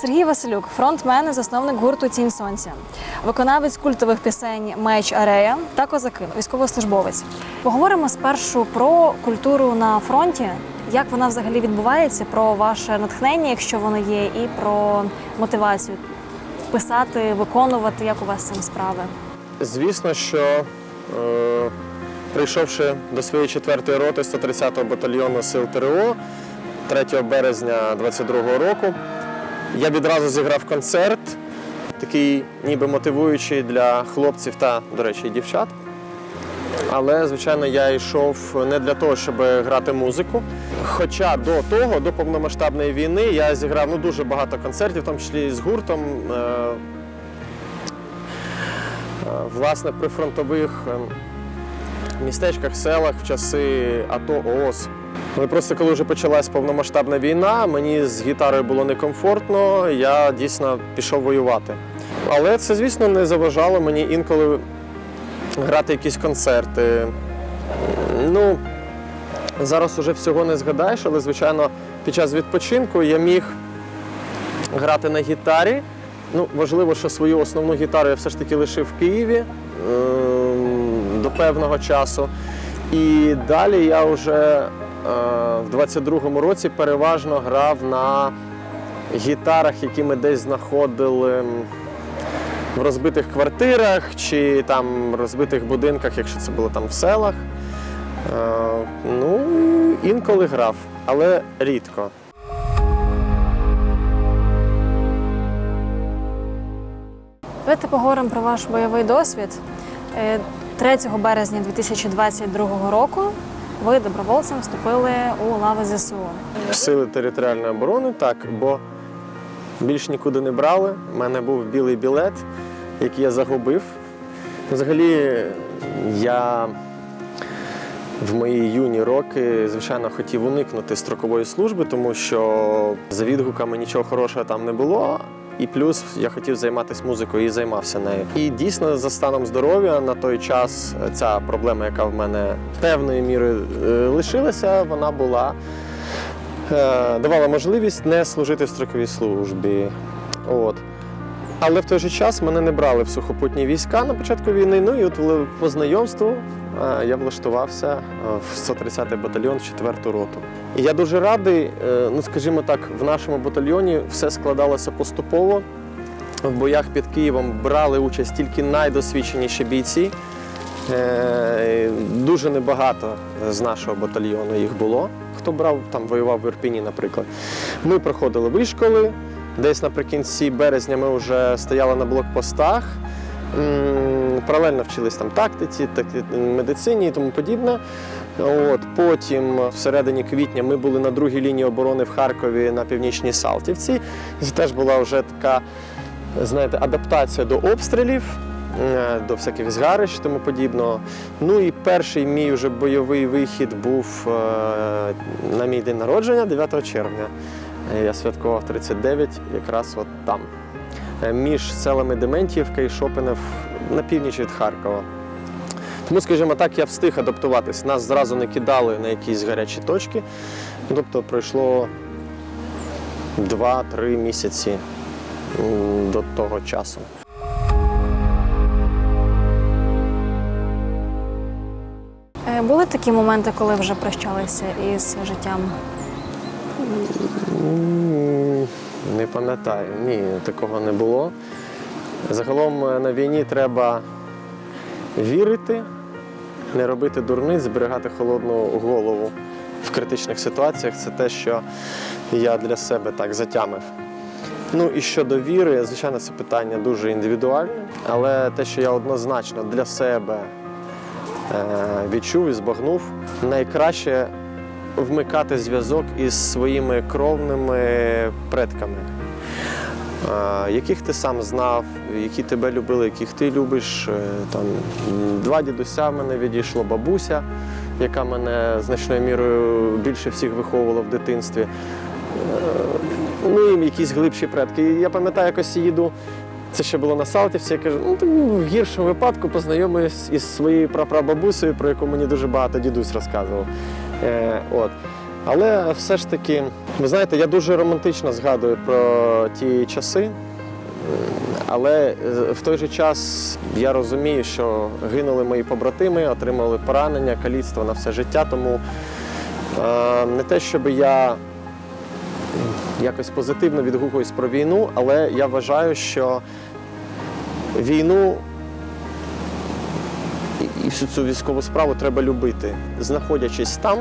Сергій Василюк, фронтмен і засновник гурту Тінь Сонця, виконавець культових пісень Меч Арея та Козаки, військовослужбовець. Поговоримо спершу про культуру на фронті, як вона взагалі відбувається, про ваше натхнення, якщо воно є, і про мотивацію писати, виконувати, як у вас цим справи. Звісно, що е, прийшовши до своєї четвертої роти 130-го батальйону сил ТРО 3 березня 22-го року, я відразу зіграв концерт, такий ніби мотивуючий для хлопців та, до речі, дівчат. Але, звичайно, я йшов не для того, щоб грати музику. Хоча до того, до повномасштабної війни, я зіграв ну, дуже багато концертів, в тому числі і з гуртом. Е, Е, власне, при фронтових е, містечках, селах в часи АТО ООС. Але просто коли вже почалась повномасштабна війна, мені з гітарою було некомфортно, я дійсно пішов воювати. Але це, звісно, не заважало мені інколи грати якісь концерти. Ну, зараз уже всього не згадаєш, але, звичайно, під час відпочинку я міг грати на гітарі. Ну, важливо, що свою основну гітару я все ж таки лишив в Києві ем, до певного часу. І далі я вже в 22-му році переважно грав на гітарах, які ми десь знаходили в розбитих квартирах чи там розбитих будинках, якщо це було там в селах. Е, ну, інколи грав, але рідко. Давайте поговоримо про ваш бойовий досвід. Е, 3 березня 2022 року ви добровольцем вступили у лави ЗСУ. Сили територіальної оборони, так, бо більш нікуди не брали. У мене був білий білет, який я загубив. Взагалі, я в мої юні роки, звичайно, хотів уникнути строкової служби, тому що за відгуками нічого хорошого там не було. І плюс я хотів займатися музикою і займався нею. І дійсно, за станом здоров'я на той час ця проблема, яка в мене певною мірою е, лишилася, вона була е, давала можливість не служити в строковій службі. От. Але в той же час мене не брали в сухопутні війська на початку війни. Ну і от по знайомству е, я влаштувався е, в 130-й батальйон в 4-ту роту. Я дуже радий, е, ну скажімо так, в нашому батальйоні все складалося поступово. В боях під Києвом брали участь тільки найдосвідченіші бійці. Е, Дуже небагато з нашого батальйону їх було. Хто брав там, воював в Ірпіні, наприклад. Ми проходили вишколи. Десь наприкінці березня ми вже стояли на блокпостах. М, Паралельно вчились там тактиці, такти- медицині і тому подібне. От, потім, всередині квітня, ми були на другій лінії оборони в Харкові на північній Салтівці. Це теж була вже така, знаєте, адаптація до обстрілів, е, до всяких згарищ тому подібного. Ну і перший мій вже бойовий вихід був е, на мій день народження, 9 червня. Е, Я святкував 39 якраз от там, е, між селами Дементіївка і Шопинев на північ від Харкова. Тому, скажімо так, я встиг адаптуватись. Нас зразу не кидали на якісь гарячі точки. Тобто пройшло 2-3 місяці до того часу. Е, Були такі моменти, коли вже прощалися із життям? Не пам'ятаю, ні, такого не було. Загалом е, на війні треба вірити, не робити дурниць, зберігати холодну голову в критичних ситуаціях. Це те, що я для себе так затямив. Ну і щодо віри, звичайно, це питання дуже індивідуальне, але те, що я однозначно для себе е, відчув і збагнув, найкраще вмикати зв'язок із своїми кровними предками, яких ти сам знав, які тебе любили, яких ти любиш. Е, Там два дідуся в мене відійшло, бабуся, яка мене значною мірою більше всіх виховувала в дитинстві. Е, Ну і якісь глибші предки. Я пам'ятаю, якось їду. Це ще було на Салтівці. Я кажу, ну так в гіршому випадку познайомився із своєю прапрабабусею, про яку мені дуже багато дідусь розказував. Е, от. Але все ж таки, ви знаєте, я дуже романтично згадую про ті часи. Але е, в той же час я розумію, що гинули мої побратими, отримали поранення, каліцтво на все життя. Тому е, не те, щоб я якось позитивно відгукуюсь про війну, але я вважаю, що війну і- і всю цю військову справу треба любити. Знаходячись там,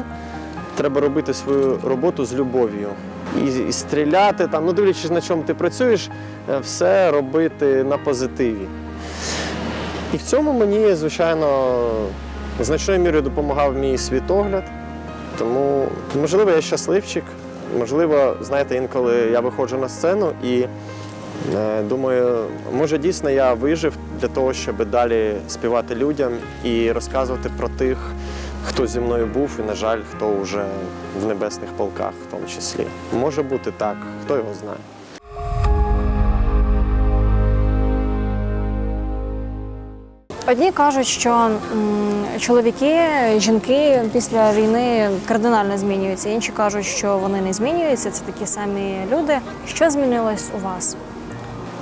треба робити свою роботу з любов'ю. І, і стріляти там, ну дивлячись на чому ти працюєш, е, все робити на позитиві. І в цьому мені, звичайно, значною мірою допомагав мій світогляд. Тому, можливо, я щасливчик. Можливо, знаєте, інколи я виходжу на сцену і е, думаю, може дійсно я вижив для того, щоб далі співати людям і розказувати про тих, хто зі мною був, і, на жаль, хто вже в небесних полках, в тому числі. Може бути так, хто його знає. Одні кажуть, що чоловіки, жінки після війни кардинально змінюються. Інші кажуть, що вони не змінюються. Це такі самі люди. Що змінилось у вас?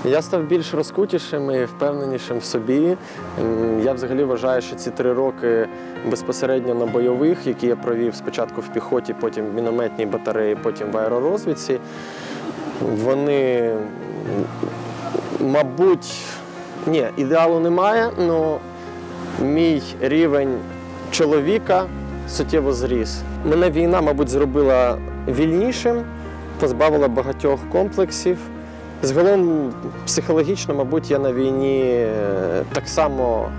Я став більш розкутішим і впевненішим в собі. Я взагалі вважаю, що ці три роки безпосередньо на бойових, які я провів спочатку в піхоті, потім в мінометній батареї, потім в аеророзвідці, вони, мабуть, ні, ідеалу немає, але мій рівень чоловіка суттєво зріс. Мене війна, мабуть, зробила вільнішим, позбавила багатьох комплексів. Загалом, психологічно, мабуть, я на війні е, так само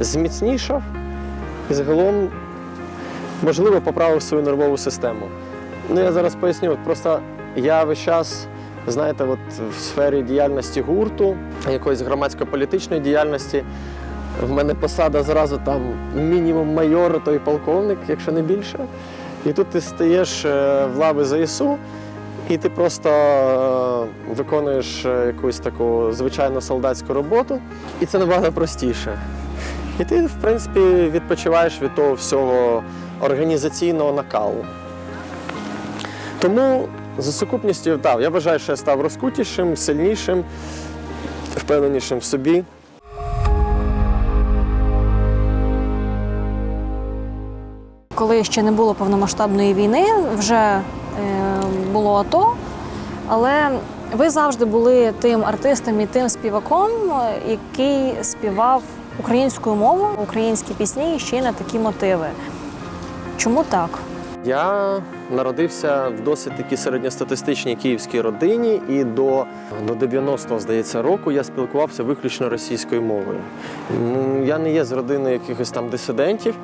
зміцнішав і загалом, можливо, поправив свою нервову систему. Ну, я зараз поясню. Просто я весь час, знаєте, от в сфері діяльності гурту, якоїсь громадсько-політичної діяльності, в мене посада зразу там мінімум майор, то й полковник, якщо не більше. І тут ти стаєш е, в лави ЗСУ, і ти просто е, виконуєш е, якусь таку звичайну солдатську роботу, і це набагато простіше. І ти, в принципі, відпочиваєш від того всього організаційного накалу. Тому за сукупністю, так, я вважаю, що я став розкутішим, сильнішим, впевненішим в собі. Коли ще не було повномасштабної війни, вже е, було АТО, але ви завжди були тим артистом і тим співаком, який співав українською мовою, українські пісні і ще й на такі мотиви. Чому так? Я народився в досить такій середньостатистичній київській родині, і до, до 90-го, здається, року я спілкувався виключно російською мовою. Я не є з родини якихось там дисидентів.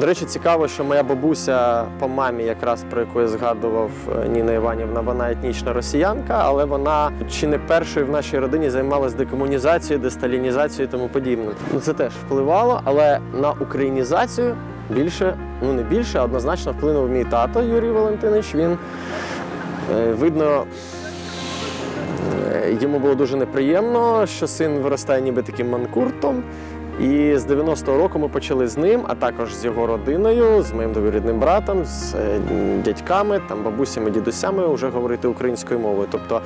До речі, цікаво, що моя бабуся по мамі, якраз про яку я згадував е, Ніна Іванівна, вона етнічна росіянка, але вона чи не першою в нашій родині займалася декомунізацією, десталінізацією і тому подібне. Ну це теж впливало, але на українізацію більше, ну не більше, а однозначно вплинув мій тато Юрій Валентинович. Він е, видно. е, Йому було дуже неприємно, що син виростає ніби таким манкуртом. І з 90-го року ми почали з ним, а також з його родиною, з моїм двоюрідним братом, з е, дядьками, там, бабусями, дідусями вже говорити українською мовою. Тобто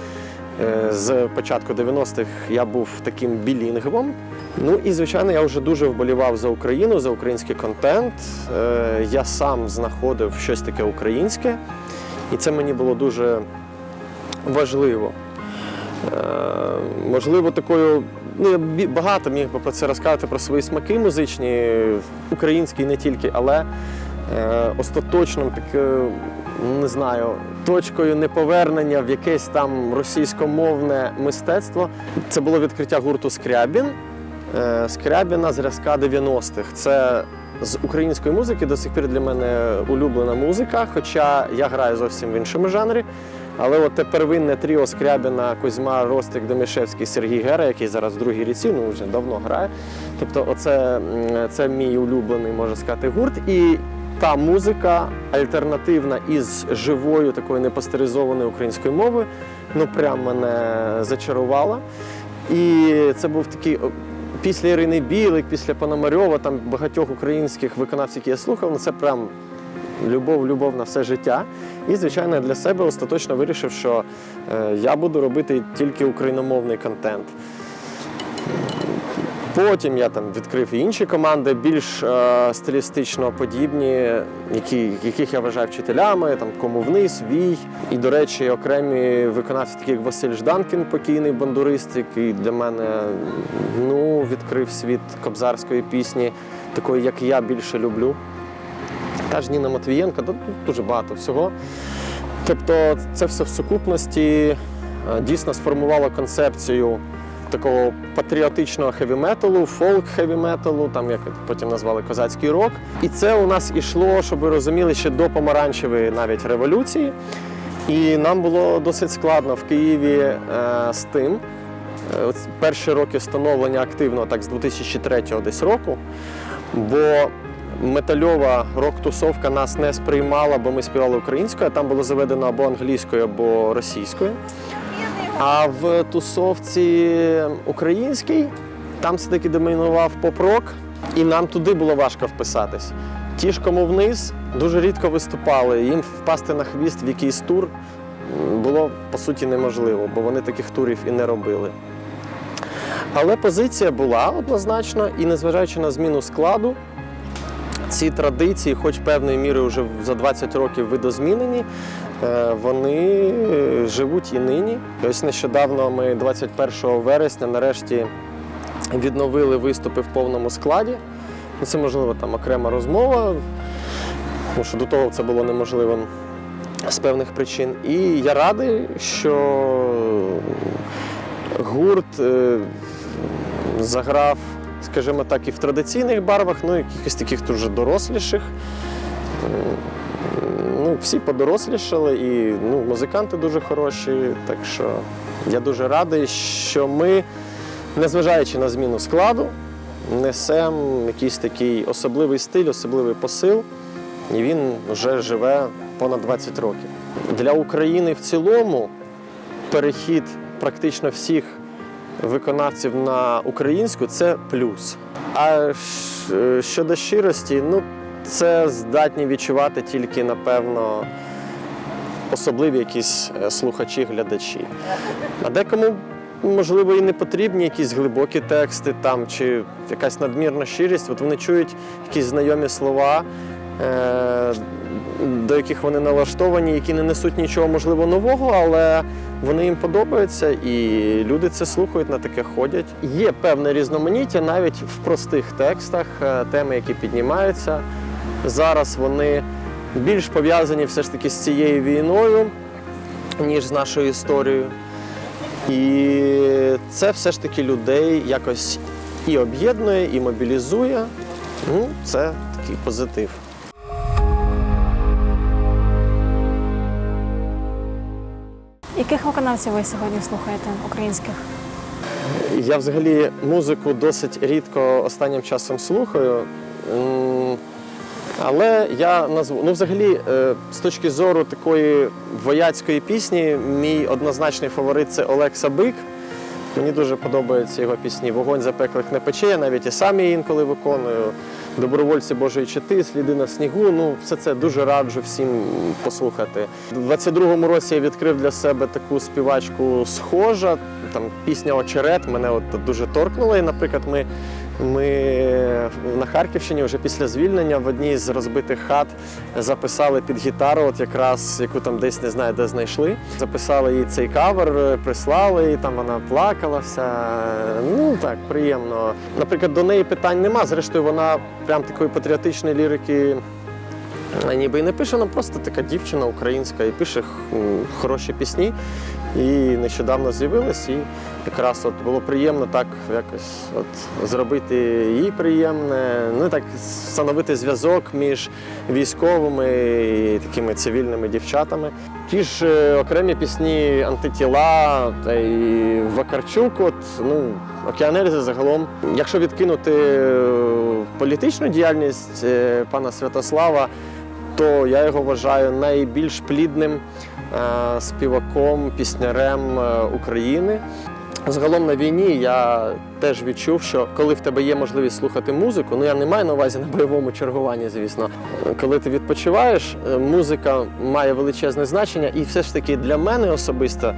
е, з початку 90-х я був таким білінгвом. Ну і звичайно, я вже дуже вболівав за Україну, за український контент. Е, Я сам знаходив щось таке українське, і це мені було дуже важливо. Можливо, такою. Ну, я багато міг би про це розказати про свої смаки музичні, українські не тільки, але е, остаточним такою, не знаю, точкою неповернення в якесь там російськомовне мистецтво. Це було відкриття гурту Скрябін. Е, Скрябіна зразка 90-х. Це з української музики до сих пір для мене улюблена музика, хоча я граю зовсім в іншому жанрі. Але от те первинне тріо Скрябіна, Кузьма, Ростик, Домішевський, Сергій Гера, який зараз в другій ріці, ну вже давно грає. Тобто, оце це мій улюблений, можна сказати, гурт. І та музика альтернативна із живою такою непастеризованою українською мовою, ну прям мене зачарувала. І це був такий. Після Ірини Білик, після Пономарьова, там багатьох українських виконавців, які я слухав, ну це прям любов, любов на все життя. І, звичайно, для себе остаточно вирішив, що е, я буду робити тільки україномовний контент. Потім я там відкрив інші команди, більш е, стилістично подібні, які, яких я вважаю вчителями, там кому вниз, вій. І, до речі, окремі виконавці, такі як Василь Жданкін, покійний бандурист, який для мене ну, відкрив світ кобзарської пісні, такої, як я більше люблю. Та ж Ніна Матвієнка, дуже багато всього. Тобто, це все в сукупності е, дійсно сформувало концепцію такого патріотичного хеві-металу, фолк хеві-металу, там як потім назвали козацький рок. І це у нас ішло, щоб ви розуміли, ще до помаранчевої навіть революції. І нам було досить складно в Києві е, з тим. Е, Перші роки становлення активно, так з 2003 десь року, бо метальова рок-тусовка нас не сприймала, бо ми співали українською, а там було заведено або англійською, або російською. А в тусовці українській там все-таки домінував поп-рок, і нам туди було важко вписатись. Ті ж, кому вниз, дуже рідко виступали. Їм впасти на хвіст в якийсь тур було по суті неможливо, бо вони таких турів і не робили. Але позиція була однозначно, і незважаючи на зміну складу, ці традиції, хоч певною мірою вже за 20 років видозмінені, е, вони е, живуть і нині. Ось нещодавно ми 21 вересня нарешті відновили виступи в повному складі. Ну, Це можливо там окрема розмова, тому що до того це було неможливо з певних причин. І я радий, що гурт е, заграв, скажімо так, і в традиційних барвах, ну, якихось таких дуже доросліших. Ну, всі подорослішали, і ну, музиканти дуже хороші. Так що я дуже радий, що ми, незважаючи на зміну складу, несемо якийсь такий особливий стиль, особливий посил, і він вже живе понад 20 років. Для України в цілому перехід практично всіх виконавців на українську це плюс. А щодо щирості, ну це здатні відчувати тільки, напевно, особливі якісь е, слухачі, глядачі. А декому, можливо, і не потрібні якісь глибокі тексти там, чи якась надмірна щирість. От вони чують якісь знайомі слова, е, до яких вони налаштовані, які не несуть нічого, можливо, нового, але вони їм подобаються, і люди це слухають, на таке ходять. Є певне різноманіття навіть в простих текстах, е, теми, які піднімаються. Зараз вони більш пов'язані все ж таки з цією війною, ніж з нашою історією. І це все ж таки людей якось і об'єднує, і мобілізує. Ну, це такий позитив. Яких виконавців ви сьогодні слухаєте українських? Я взагалі музику досить рідко останнім часом слухаю. Але я назву. Ну, взагалі, е, з точки зору такої вояцької пісні, мій однозначний фаворит це Олег Сабик. Мені дуже подобаються його пісні Вогонь запеклих не пече. Я навіть і сам її інколи виконую. Добровольці Божої чити, сліди на снігу. Ну, все це дуже раджу всім послухати. У 22-му році я відкрив для себе таку співачку схожа. Там пісня Очерет мене от дуже торкнула. І, наприклад, ми, ми на Харківщині вже після звільнення в одній з розбитих хат записали під гітару, от якраз яку там десь не знаю, де знайшли. Записали їй цей кавер, прислали, і там вона плакала вся. Ну так, приємно. Наприклад, до неї питань нема. Зрештою, вона прям такої патріотичної лірики. е, Ніби і не пише, вона просто така дівчина українська і пише хороші пісні. І нещодавно з'явилась, і якраз от було приємно так якось от зробити їй приємне, ну так встановити зв'язок між військовими і такими цивільними дівчатами. Ті ж е, окремі пісні антитіла та й Вакарчук, от, ну, Океанельзи загалом. Якщо відкинути е, політичну діяльність е, пана Святослава, то я його вважаю найбільш плідним співаком, піснярем е, України. Загалом на війні я теж відчув, що коли в тебе є можливість слухати музику, ну я не маю на увазі на бойовому чергуванні, звісно. Коли ти відпочиваєш, е, музика має величезне значення, і все ж таки для мене особисто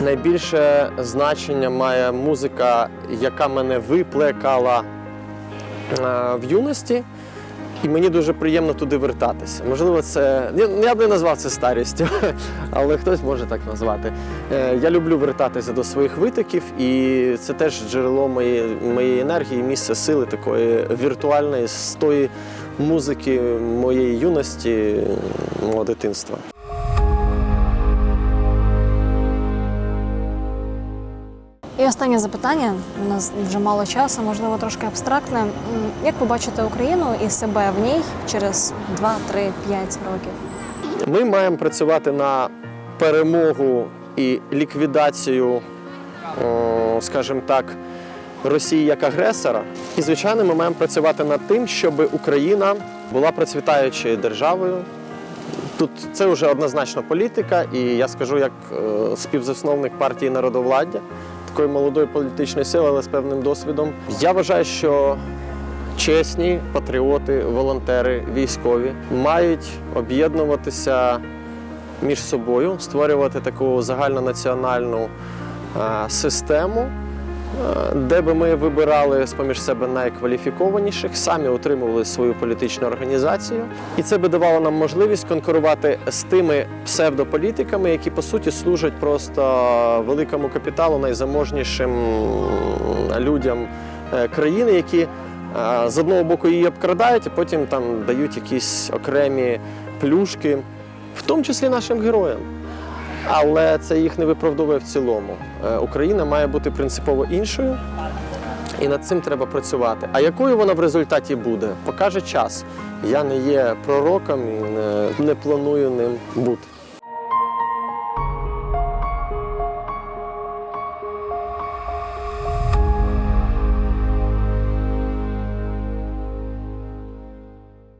найбільше значення має музика, яка мене виплекала е, в юності. І мені дуже приємно туди вертатися. Можливо, це я- я б не назвав це старістю, але хтось може так назвати. Е, Я люблю вертатися до своїх витоків, і це теж джерело моєї, моєї енергії, місце сили такої віртуальної з тої музики моєї юності, мого дитинства. І останнє запитання. У нас вже мало часу, можливо, трошки абстрактне. Як ви бачите Україну і себе в ній через 2, 3, 5 років? Ми маємо працювати на перемогу і ліквідацію, скажімо так, Росії як агресора. І, звичайно, ми маємо працювати над тим, щоб Україна була процвітаючою державою. Тут це вже однозначно політика, і я скажу як е, співзасновник партії народовладдя, такої молодої політичної сили, але з певним досвідом. Я вважаю, що чесні патріоти, волонтери, військові мають об'єднуватися між собою, створювати таку загальнонаціональну е, систему, де би ми вибирали з-поміж себе найкваліфікованіших, самі отримували свою політичну організацію. І це би давало нам можливість конкурувати з тими псевдополітиками, які по суті служать просто великому капіталу, найзаможнішим людям е, країни, які е, з одного боку її обкрадають, а потім там дають якісь окремі плюшки, в тому числі нашим героям. Але це їх не виправдовує в цілому. Е, Україна має бути принципово іншою, і над цим треба працювати. А якою вона в результаті буде, покаже час. Я не є пророком і не, не планую ним бути.